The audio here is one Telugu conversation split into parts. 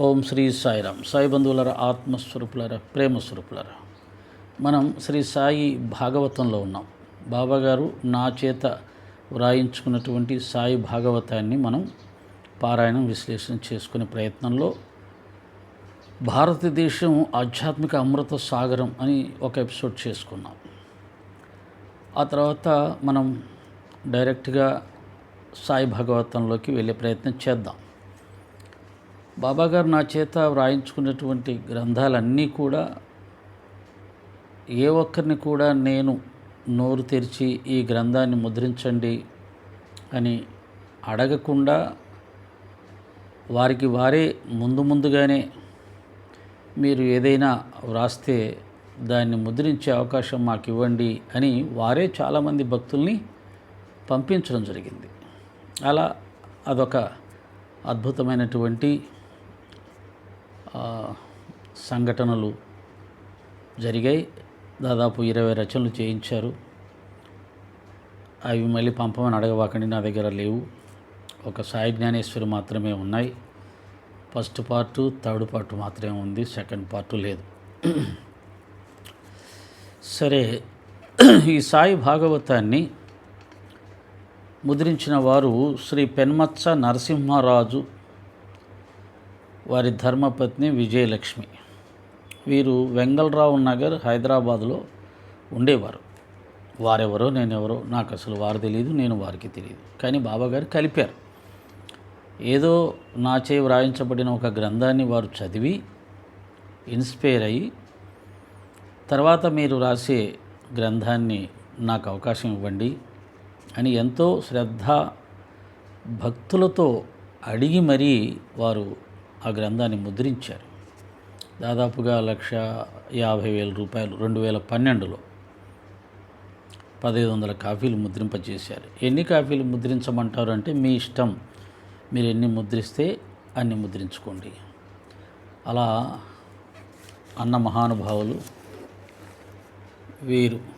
ఓం శ్రీ సాయిరామ్. సాయి బంధువులర ఆత్మస్వరూపులర ప్రేమస్వరూపులర మనం శ్రీ సాయి భాగవతంలో ఉన్నాం. బాబా గారు నా చేత వ్రాయించుకున్నటువంటి సాయి భాగవతాన్ని మనం పారాయణం విశ్లేషణ చేసుకునే ప్రయత్నంలో భారతదేశం ఆధ్యాత్మిక అమృత సాగరం అని ఒక ఎపిసోడ్ చేసుకున్నాం. ఆ తర్వాత మనం డైరెక్ట్గా సాయి భాగవతంలోకి వెళ్ళే ప్రయత్నం చేద్దాం. బాబాగారు నా చేత వ్రాయించుకున్నటువంటి గ్రంథాలన్నీ కూడా ఏ ఒక్కరిని కూడా నేను నోరు తెరిచి ఈ గ్రంథాన్ని ముద్రించండి అని అడగకుండా వారికి వారే ముందు ముందుగానే మీరు ఏదైనా వ్రాస్తే దాన్ని ముద్రించే అవకాశం మాకు ఇవ్వండి అని వారే చాలామంది భక్తుల్ని పంపించడం జరిగింది. అలా అదొక అద్భుతమైనటువంటి సంఘటనలు జరిగాయి. దాదాపు ఇరవై రచనలు చేయించారు. అవి మళ్ళీ పంపమని అడగవాకండి నా దగ్గర లేవు. ఒక సాయి జ్ఞానేశ్వరి మాత్రమే ఉన్నాయి. ఫస్ట్ పార్టు థర్డ్ పార్ట్ మాత్రమే ఉంది. సెకండ్ పార్ట్ లేదు. సరే ఈ సాయి భాగవతాన్ని ముద్రించిన వారు శ్రీ పెన్మత్స నరసింహరాజు వారి ధర్మపత్ని విజయలక్ష్మి. వీరు వెంగళరావు నగర్ హైదరాబాద్లో ఉండేవారు. వారెవరో నేనెవరో నాకు అసలు వారు తెలియదు నేను వారికి తెలియదు కానీ బాబాగారు కలిపారు. ఏదో నా చేయి వ్రాయించబడిన ఒక గ్రంథాన్ని వారు చదివి ఇన్స్పైర్ అయ్యి తర్వాత మీరు రాసే గ్రంథాన్ని నాకు అవకాశం ఇవ్వండి అని ఎంతో శ్రద్ధ భక్తులతో అడిగి మరీ వారు ఆ గ్రంథాన్ని ముద్రించారు. దాదాపుగా లక్ష యాభై వేల రూపాయలు రెండు వేల పన్నెండులో పదహైదు వందల కాపీలు ముద్రింపజేశారు. ఎన్ని కాపీలు ముద్రించమంటారు అంటే మీ ఇష్టం మీరు ఎన్ని ముద్రిస్తే అన్ని ముద్రించుకోండి. అలా అన్న మహానుభావులు వీరు.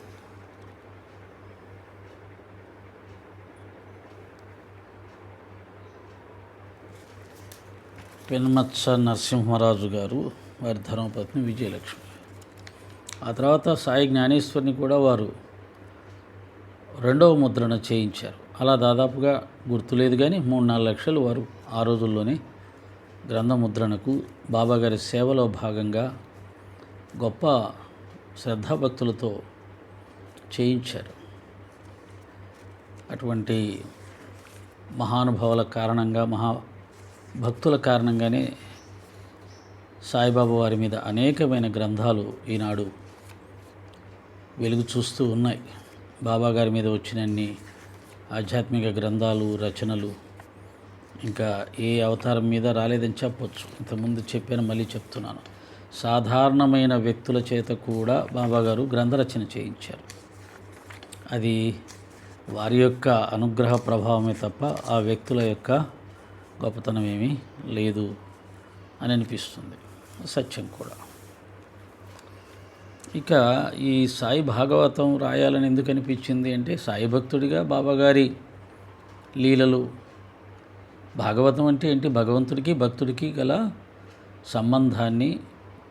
పెన్మత్స నరసింహరాజు గారు వారి ధర్మపత్ని విజయలక్ష్మి. ఆ తర్వాత సాయి జ్ఞానేశ్వరిని కూడా వారు రెండవ ముద్రణ చేయించారు. అలా దాదాపుగా గుర్తులేదు కానీ మూడు నాలుగు లక్షలు వారు ఆ రోజుల్లోనే గ్రంథ ముద్రణకు బాబాగారి సేవలో భాగంగా గొప్ప శ్రద్ధాభక్తులతో చేయించారు. అటువంటి మహానుభావుల కారణంగా మహా భక్తుల కారణంగానే సాయిబాబా వారి మీద అనేకమైన గ్రంథాలు ఈనాడు వెలుగు చూస్తూ ఉన్నాయి. బాబా గారి మీద వచ్చినన్ని ఆధ్యాత్మిక గ్రంథాలు రచనలు ఇంకా ఏ అవతారం మీద రాలేదని చెప్పొచ్చు. ఇంతకుముందు చెప్పాను మళ్ళీ చెప్తున్నాను. సాధారణమైన వ్యక్తుల చేత కూడా బాబాగారు గ్రంథరచన చేయించారు. అది వారి యొక్క అనుగ్రహ ప్రభావమే తప్ప ఆ వ్యక్తుల యొక్క గొప్పతనం ఏమీ లేదు అని అనిపిస్తుంది. సత్యం కూడా. ఇక ఈ సాయి భాగవతం రాయాలని ఎందుకు అనిపించింది అంటే సాయి భక్తుడిగా బాబాగారి లీలలు భాగవతం అంటే ఏంటి? భగవంతుడికి భక్తుడికి గల సంబంధాన్ని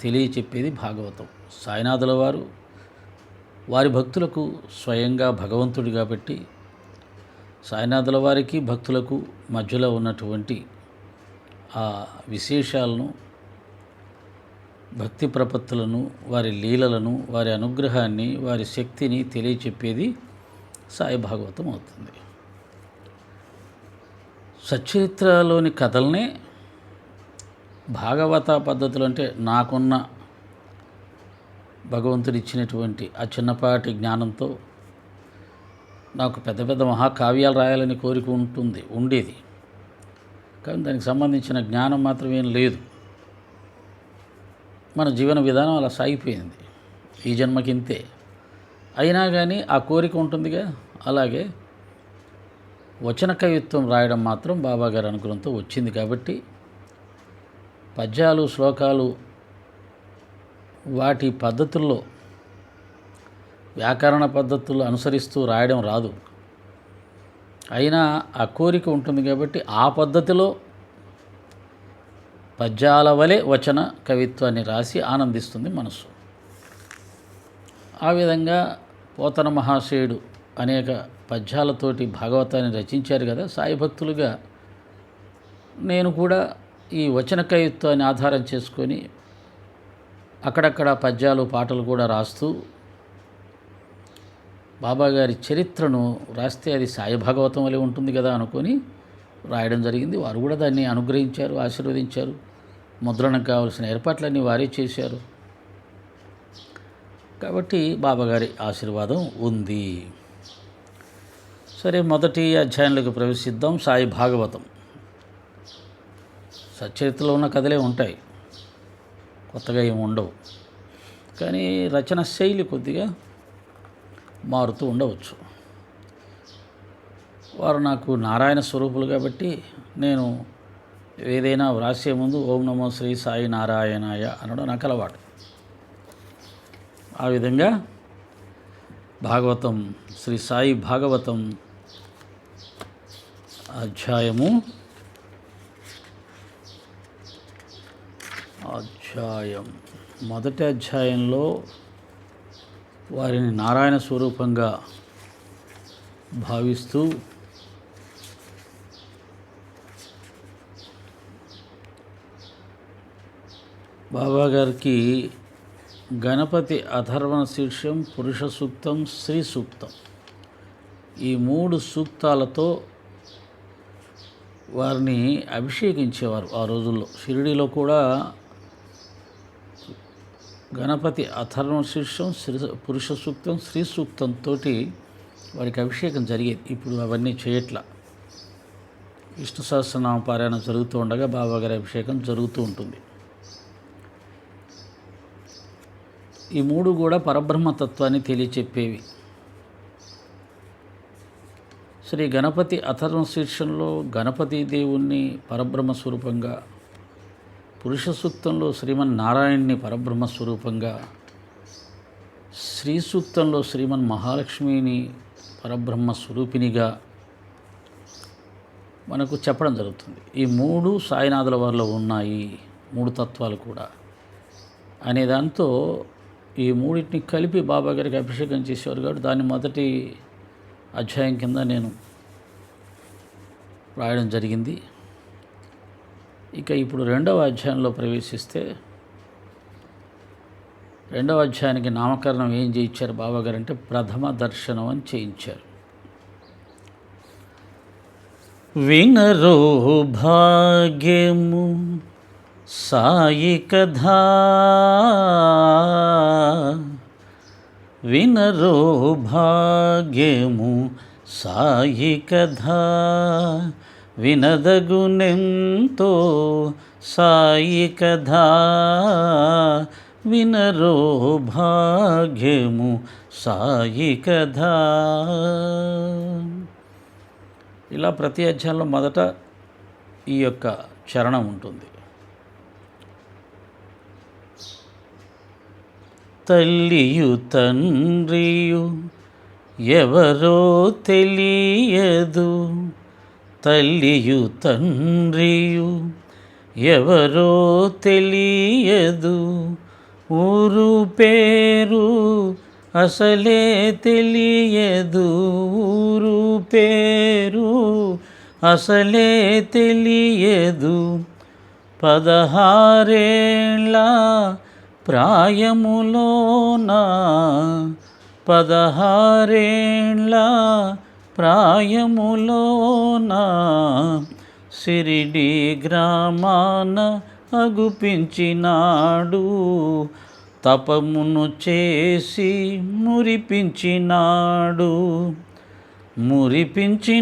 తెలియచెప్పేది భాగవతం. సాయినాథుల వారు వారి భక్తులకు స్వయంగా భగవంతుడు కాబట్టి సాయినాథుల వారికి భక్తులకు మధ్యలో ఉన్నటువంటి ఆ విశేషాలను భక్తి ప్రపత్తులను వారి లీలలను వారి అనుగ్రహాన్ని వారి శక్తిని తెలియచెప్పేది సాయి భాగవతం అవుతుంది. సచ్చరిత్రలోని కథల్నే భాగవత పద్ధతులు అంటే నాకున్న భగవంతుడిచ్చినటువంటి ఆ చిన్నపాటి జ్ఞానంతో నాకు పెద్ద పెద్ద మహాకావ్యాలు రాయాలని కోరిక ఉంటుంది ఉండేది. కానీ దానికి సంబంధించిన జ్ఞానం మాత్రం ఏం లేదు. మన జీవన విధానం అలా సాగిపోయింది. ఈ జన్మకింతే. అయినా కానీ ఆ కోరిక ఉంటుందిగా. అలాగే వచన కవిత్వం రాయడం మాత్రం బాబాగారి అనుగ్రహంతో వచ్చింది కాబట్టి పద్యాలు శ్లోకాలు వాటి పద్ధతుల్లో వ్యాకరణ పద్ధతులు అనుసరిస్తూ రాయడం రాదు. అయినా ఆ కోరిక ఉంటుంది కాబట్టి ఆ పద్ధతిలో పద్యాల వలె వచన కవిత్వాన్ని రాసి ఆనందిస్తుంది మనసు ఆ విధంగా పోతన మహాశయుడు అనేక పద్యాలతోటి భాగవతాన్ని రచించారు కదా సాయి భక్తులుగా. నేను కూడా ఈ వచన కవిత్వాన్ని ఆధారం చేసుకొని అక్కడక్కడ పద్యాలు పాటలు కూడా రాస్తూ బాబాగారి చరిత్రను రాస్తే అది సాయి భాగవతం వలె ఉంటుంది కదా అనుకొని రాయడం జరిగింది. వారు కూడా దాన్ని అనుగ్రహించారు ఆశీర్వదించారు. ముద్రణకు కావలసిన ఏర్పాట్లన్నీ వారే చేశారు. కాబట్టి బాబాగారి ఆశీర్వాదం ఉంది. సరే మొదటి అధ్యాయంలోకి ప్రవేశిద్దాం. సాయి భాగవతం సచరిత్రలో ఉన్న కథలే ఉంటాయి. కొత్తగా ఏమి ఉండవు. కానీ రచన శైలి కొద్దిగా మారుతూ ఉండవచ్చు. వారు నాకు నారాయణ స్వరూపులు కాబట్టి నేను ఏదైనా వ్రాసే ముందు ఓం నమో శ్రీ సాయి నారాయణాయ అనడం నాకు అలవాటు. ఆ విధంగా భాగవతం శ్రీ సాయి భాగవతం అధ్యాయము అధ్యాయం. మొదటి అధ్యాయంలో వారిని నారాయణ స్వరూపంగా భావిస్తూ బాబా గారికి గణపతి అథర్వణ శీర్షం పురుష సూక్తం స్త్రీ సూక్తం ఈ మూడు సూక్తాలతో వారిని అభిషేకించేవారు ఆ రోజుల్లో. షిరిడిలో కూడా గణపతి అథర్వ శీర్షం శ్రీ పురుష సూక్తం స్త్రీ సూక్తంతో వారికి అభిషేకం జరిగేది. ఇప్పుడు అవన్నీ చేయట్ల. విష్ణు సహస్రనామ పారాయణ జరుగుతూ ఉండగా బాబాగారి అభిషేకం జరుగుతూ ఉంటుంది. ఈ మూడు కూడా పరబ్రహ్మతత్వాన్ని తెలియచెప్పేవి. శ్రీ గణపతి అథర్వ శీర్షంలో గణపతి దేవుణ్ణి పరబ్రహ్మ స్వరూపంగా పురుష సూక్తంలో శ్రీమన్ నారాయణ్ని పరబ్రహ్మ స్వరూపంగా శ్రీ సూక్తంలో శ్రీమన్ మహాలక్ష్మిని పరబ్రహ్మ స్వరూపినిగా మనకు చెప్పడం జరుగుతుంది. ఈ మూడు సాయినాథుల వారిలో ఉన్నాయి మూడు తత్వాలు కూడా. అనే దాంతో ఈ మూడింటిని కలిపి బాబా గారికి అభిషేకం చేసేవారు కాబట్టి దాన్ని మొదటి అధ్యాయం కింద నేను రాయడం జరిగింది. ఇక ఇప్పుడు రెండవ అధ్యాయంలో ప్రవేశిస్తే రెండవ అధ్యాయానికి నామకరణం ఏం చేయించారు బాబాగారు అంటే ప్రథమ దర్శనం అని చేయించారు. వినరో భాగ్యము సాయి కథా వినరో భాగ్యము సాయి కథా వినదగునెంతో సాయి కథా వినరో భాగ్యము సాయి కథా. ఇలా ప్రతి అధ్యాయంలో మొదట ఈ యొక్క చరణం ఉంటుంది. తల్లియు తండ్రియు ఎవరో తెలియదు. తల్లియు తండ్రియు ఎవరో తెలియదు. ఊరు పేరు అసలే తెలియదు. ఊరు పేరు అసలే తెలియదు. పదహారేళ్ళ ప్రాయములోన? పదహారేళ్ళ ప్రాయములోన సిరిడి గ్రామాన అగుపించినాడు. తపమును చేసి మురిపించినాడు. మురిపించినంతలో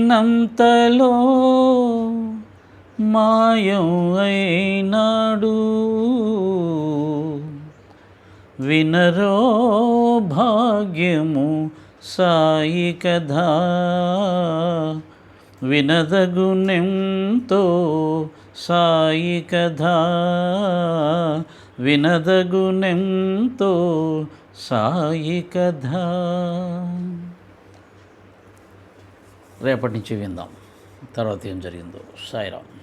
మాయం అయినాడు. వినరో భాగ్యము సాయి కథా వినదగునెంతో సాయి కథా వినదగునెంతో సాయి కథ రేపటి నుంచి విందాం. తర్వాత ఏం జరిగిందో. సాయిరామ్.